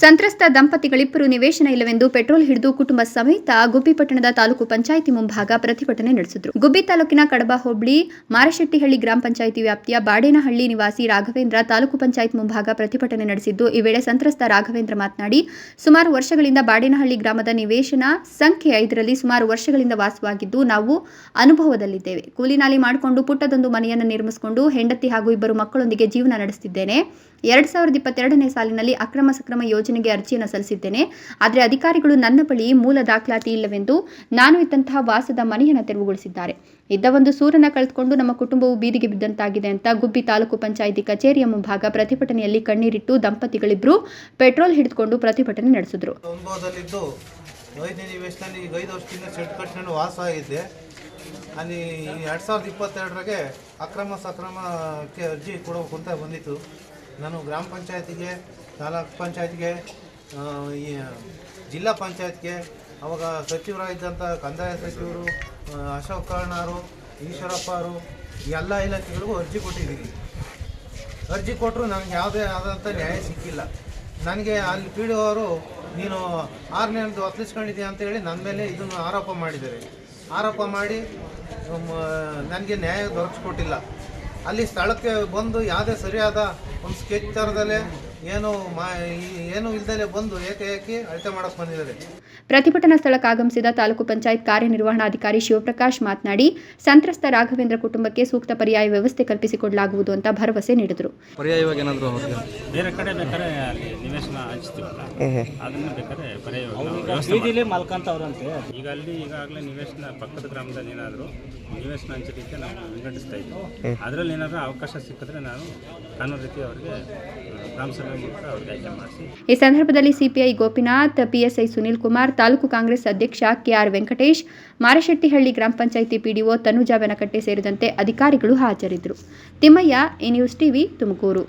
ಸಂತ್ರಸ್ತ ದಂಪತಿಗಳಿಬ್ಬರು ನಿವೇಶನ ಇಲ್ಲವೆಂದು ಪೆಟ್ರೋಲ್ ಹಿಡಿದು ಕುಟುಂಬ ಸಮೇತ ಗುಬ್ಬಿಪಟ್ಟಣದ ತಾಲೂಕು ಪಂಚಾಯಿತಿ ಮುಂಭಾಗ ಪ್ರತಿಭಟನೆ ನಡೆಸಿದರು. ಗುಬ್ಬಿ ತಾಲೂಕಿನ ಕಡಬ ಹೋಬಳಿ, ಮಾರಶೆಟ್ಟಿಹಳ್ಳಿ ಗ್ರಾಮ ಪಂಚಾಯಿತಿ ವ್ಯಾಪ್ತಿಯ ಬಾಡೇನಹಳ್ಳಿ ನಿವಾಸಿ ರಾಘವೇಂದ್ರ ತಾಲೂಕು ಪಂಚಾಯತ್ ಮುಂಭಾಗ ಪ್ರತಿಭಟನೆ ನಡೆಸಿದ್ದು. ಈ ವೇಳೆ ಸಂತ್ರಸ್ತ ರಾಘವೇಂದ್ರ ಮಾತನಾಡಿ, ಸುಮಾರು ವರ್ಷಗಳಿಂದ ಬಾಡೇನಹಳ್ಳಿ ಗ್ರಾಮದ ನಿವೇಶನ ಸಂಖ್ಯೆ ಐದರಲ್ಲಿ ಸುಮಾರು ವರ್ಷಗಳಿಂದ ವಾಸವಾಗಿದ್ದು, ನಾವು ಅನುಭವದಲ್ಲಿದ್ದೇವೆ. ಕೂಲಿನಾಲಿ ಮಾಡಿಕೊಂಡು ಪುಟ್ಟದೊಂದು ಮನೆಯನ್ನು ನಿರ್ಮಿಸಿಕೊಂಡು ಹೆಂಡತಿ ಹಾಗೂ ಇಬ್ಬರು ಮಕ್ಕಳೊಂದಿಗೆ ಜೀವನ ನಡೆಸುತ್ತಿದ್ದೇನೆ ಎರಡ್ ಸಾವಿರದ ಇಪ್ಪತ್ತೆರಡನೇ ಸಾಲಿನಲ್ಲಿ ಅಕ್ರಮ ಸಕ್ರಮ ಯೋಜನೆಗೆ ಅರ್ಜಿಯನ್ನು ಸಲ್ಲಿಸಿದ್ದೇನೆ. ಆದರೆ ಅಧಿಕಾರಿಗಳು ನನ್ನ ಬಳಿ ಮೂಲ ದಾಖಲಾತಿ ಇಲ್ಲವೆಂದು ನಾನು ಇದ್ದಂತಹ ವಾಸದ ಮನೆಯನ್ನು ತೆರವುಗೊಳಿಸಿದ್ದಾರೆ. ಇದ್ದ ಒಂದು ಸೂರನ್ನ ಕಳೆದುಕೊಂಡು ನಮ್ಮ ಕುಟುಂಬವು ಬೀದಿಗೆ ಬಿದ್ದಂತಾಗಿದೆ ಅಂತ ಗುಬ್ಬಿ ತಾಲೂಕು ಪಂಚಾಯಿತಿ ಕಚೇರಿಯ ಮುಂಭಾಗ ಪ್ರತಿಭಟನೆಯಲ್ಲಿ ಕಣ್ಣೀರಿಟ್ಟು ದಂಪತಿಗಳಿಬ್ಬರು ಪೆಟ್ರೋಲ್ ಹಿಡಿದುಕೊಂಡು ಪ್ರತಿಭಟನೆ ನಡೆಸಿದ್ರು. ಅಲ್ಲಿ ಎರಡು ಸಾವಿರದ ಇಪ್ಪತ್ತೆರಡರಾಗೆ ಅಕ್ರಮ ಸಕ್ರಮಕ್ಕೆ ಅರ್ಜಿ ಕೊಡಬೇಕು ಅಂತ ಬಂದಿತ್ತು. ನಾನು ಗ್ರಾಮ ಪಂಚಾಯತಿಗೆ, ತಾಲೂಕ್ ಪಂಚಾಯತ್ಗೆ ಈ, ಜಿಲ್ಲಾ ಪಂಚಾಯತ್ಗೆ, ಅವಾಗ ಸಚಿವರಾಗಿದ್ದಂಥ ಕಂದಾಯ ಸಚಿವರು ಅಶೋಕ್ ಕರ್ಣರು, ಈಶ್ವರಪ್ಪ ಅವರು ಎಲ್ಲ ಇಲಾಖೆಗಳಿಗೂ ಅರ್ಜಿ ಕೊಟ್ಟಿದ್ದೀನಿ. ಅರ್ಜಿ ಕೊಟ್ಟರು ನನಗೆ ಯಾವುದೇ ಆದಂಥ ನ್ಯಾಯ ಸಿಕ್ಕಿಲ್ಲ. ನನಗೆ ಅಲ್ಲಿ ಪಿ ಡಿ ಅವರು ನೀನು ಆರನೇದು ಒತ್ತಲಿಸ್ಕೊಂಡಿದ್ದೀಯ ಅಂತ ಹೇಳಿ ನನ್ನ ಮೇಲೆ ಇದನ್ನು ಆರೋಪ ಮಾಡಿದ್ದಾರೆ. ಆರೋಪ ಮಾಡಿ ನನಗೆ ನ್ಯಾಯ ದೊರಕಿಸ್ಕೊಟ್ಟಿಲ್ಲ. ಅಲ್ಲಿ ಸ್ಥಳಕ್ಕೆ ಬಂದು ಯಾವುದೇ ಸರಿಯಾದ ಒಂದು ಸ್ಕೆಚ್ ಥರದಲ್ಲೇ ಏನು ಮಾ ಏನು ಇಲ್ದಲೆ ಬಂದು ಏಕೆ ಏಕೆ ಅಳತೆ ಮಾಡಕ್ಕೆ ಬಂದಿದ್ದಾರೆ. ಪ್ರತಿಭಟನಾ ಸ್ಥಳಕ್ಕೆ ಆಗಮಿಸಿದ ತಾಲೂಕು ಪಂಚಾಯತ್ ಕಾರ್ಯನಿರ್ವಹಣಾಧಿಕಾರಿ ಶಿವಪ್ರಕಾಶ್ ಮಾತನಾಡಿ ಸಂತ್ರಸ್ತ ರಾಘವೇಂದ್ರ ಕುಟುಂಬಕ್ಕೆ ಸೂಕ್ತ ಪರ್ಯಾಯ ವ್ಯವಸ್ಥೆ ಕಲ್ಪಿಸಿಕೊಡಲಾಗುವುದು ಅಂತ ಭರವಸೆ ನೀಡಿದರು. ಪರ್ಯಾಯವಾಗಿ ಏನಾದರೂ ಬೇರೆ ಕಡೆ ಬೇಕಾದ್ರೆ ಅಲ್ಲಿ ನಿವೇಶನ ಹಂಚ್ತೀವಲ್ಲ? ಅದನ್ನ ಬೇಕಾದ್ರೆ ಪರ್ಯಾಯವಾಗಿ ನಾವು ವ್ಯವಸ್ಥೆ ಈಗ ಅಲ್ಲಿ ಈಗಾಗಲೇ ನಿವೇಶನ ಪಕ್ಕದ ಗ್ರಾಮದಲ್ಲಿ ಏನಾದರೂ ನಿವೇಶನ ಹಂಚಲಿಕ್ಕೆ ನಾವು ವಿಂಗಡಿಸ್ತಾ ಇದ್ವಿ. ಅದರಲ್ಲಿ ಏನಾದರೂ ಅವಕಾಶ ಸಿಕ್ಕಿದ್ರೆ ನಾನು ಕಾನೂನು ರೀತಿ ಅವರಿಗೆ ಗ್ರಾಮ ಸಭೆ ಈ ಸಂದರ್ಭದಲ್ಲಿ ಸಿಪಿಐ ಗೋಪಿನಾಥ್, ಪಿಎಸ್ಐ ಸುನೀಲ್ ಕುಮಾರ್, ತಾಲೂಕು ಕಾಂಗ್ರೆಸ್ ಅಧ್ಯಕ್ಷ ಕೆಆರ್ ವೆಂಕಟೇಶ್, ಮಾರಶೆಟ್ಟಿಹಳ್ಳಿ ಗ್ರಾಮ ಪಂಚಾಯಿತಿ ಪಿಡಿಒ ತನುಜಾ ಬೆನಕಟ್ಟೆ ಸೇರಿದಂತೆ ಅಧಿಕಾರಿಗಳು ಹಾಜರಿದ್ದರು. ತಿಮ್ಮಯ್ಯ ಈ ನ್ಯೂಸ್ ಟಿವಿ ತುಮಕೂರು.